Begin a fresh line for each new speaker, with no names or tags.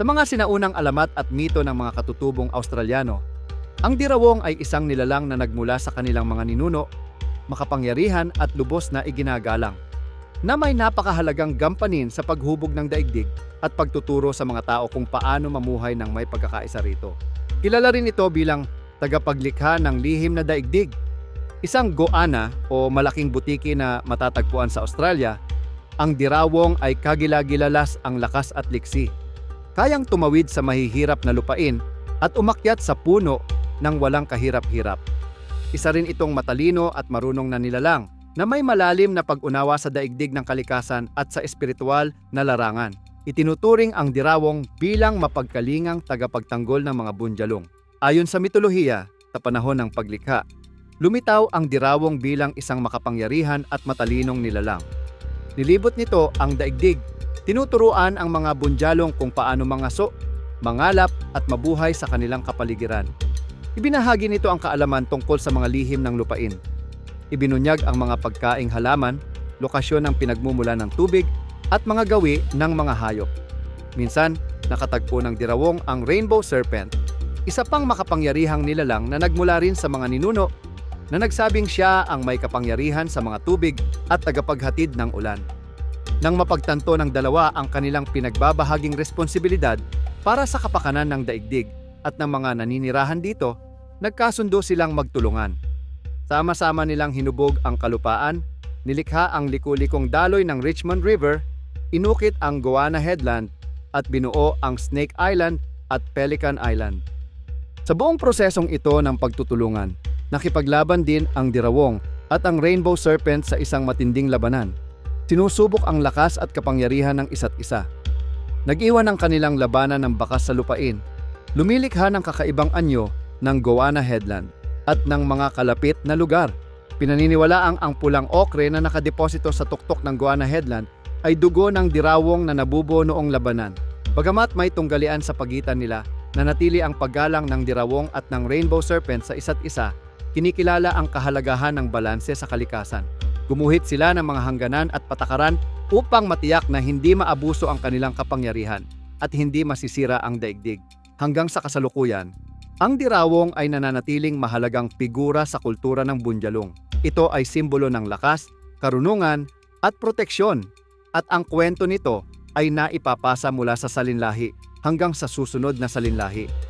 Sa mga sinaunang alamat at mito ng mga katutubong Australiano, ang dirawong ay isang nilalang na nagmula sa kanilang mga ninuno, makapangyarihan at lubos na iginagalang, na may napakahalagang gampanin sa paghubog ng daigdig at pagtuturo sa mga tao kung paano mamuhay ng may pagkakaisa rito. Kilala rin ito bilang tagapaglikha ng lihim na daigdig, isang goana o malaking butiki na matatagpuan sa Australia, ang dirawong ay kagilagilalas ang lakas at liksi. Kayang tumawid sa mahihirap na lupain at umakyat sa puno ng walang kahirap-hirap. Isa rin itong matalino at marunong na nilalang na may malalim na pag-unawa sa daigdig ng kalikasan at sa espiritual na larangan. Itinuturing ang dirawong bilang mapagkalingang tagapagtanggol ng mga bunjalong. Ayon sa mitolohiya, sa panahon ng paglikha, lumitaw ang dirawong bilang isang makapangyarihan at matalinong nilalang. Nilibot nito ang daigdig, tinuturuan ang mga bunjalong kung paano mangaso, mangalap at mabuhay sa kanilang kapaligiran. Ibinahagi nito ang kaalaman tungkol sa mga lihim ng lupain. Ibinunyag ang mga pagkaing halaman, lokasyon ng pinagmumula ng tubig, at mga gawi ng mga hayop. Minsan, nakatagpo ng dirawong ang rainbow serpent, isa pang makapangyarihang nilalang na nagmula rin sa mga ninuno na nagsabing siya ang may kapangyarihan sa mga tubig at tagapaghatid ng ulan. Nang mapagtanto ng dalawa ang kanilang pinagbabahaging responsibilidad para sa kapakanan ng daigdig at ng mga naninirahan dito, nagkasundo silang magtulungan. Sama-sama nilang hinubog ang kalupaan, nilikha ang liku-likong daloy ng Richmond River, inukit ang Goanna Headland at binuo ang Snake Island at Pelican Island. Sa buong prosesong ito ng pagtutulungan, nakipaglaban din ang dirawong at ang rainbow serpent sa isang matinding labanan. Sinusubok ang lakas at kapangyarihan ng isa't isa. Nag-iwan ang kanilang labanan ng bakas sa lupain. Lumilikha ng kakaibang anyo ng Goanna Headland at ng mga kalapit na lugar. Pinaniniwalaang ang pulang okre na nakadeposito sa tuktok ng Goanna Headland ay dugo ng dirawong na nabubo noong labanan. Bagamat may tunggalian sa pagitan nila, nanatili ang paggalang ng dirawong at ng rainbow serpent sa isa't isa, kinikilala ang kahalagahan ng balanse sa kalikasan. Gumuhit sila ng mga hangganan at patakaran upang matiyak na hindi maabuso ang kanilang kapangyarihan at hindi masisira ang daigdig. Hanggang sa kasalukuyan, ang dirawong ay nananatiling mahalagang figura sa kultura ng Bunjalong. Ito ay simbolo ng lakas, karunungan, at proteksyon. At ang kwento nito ay naipapasa mula sa salinlahi hanggang sa susunod na salinlahi.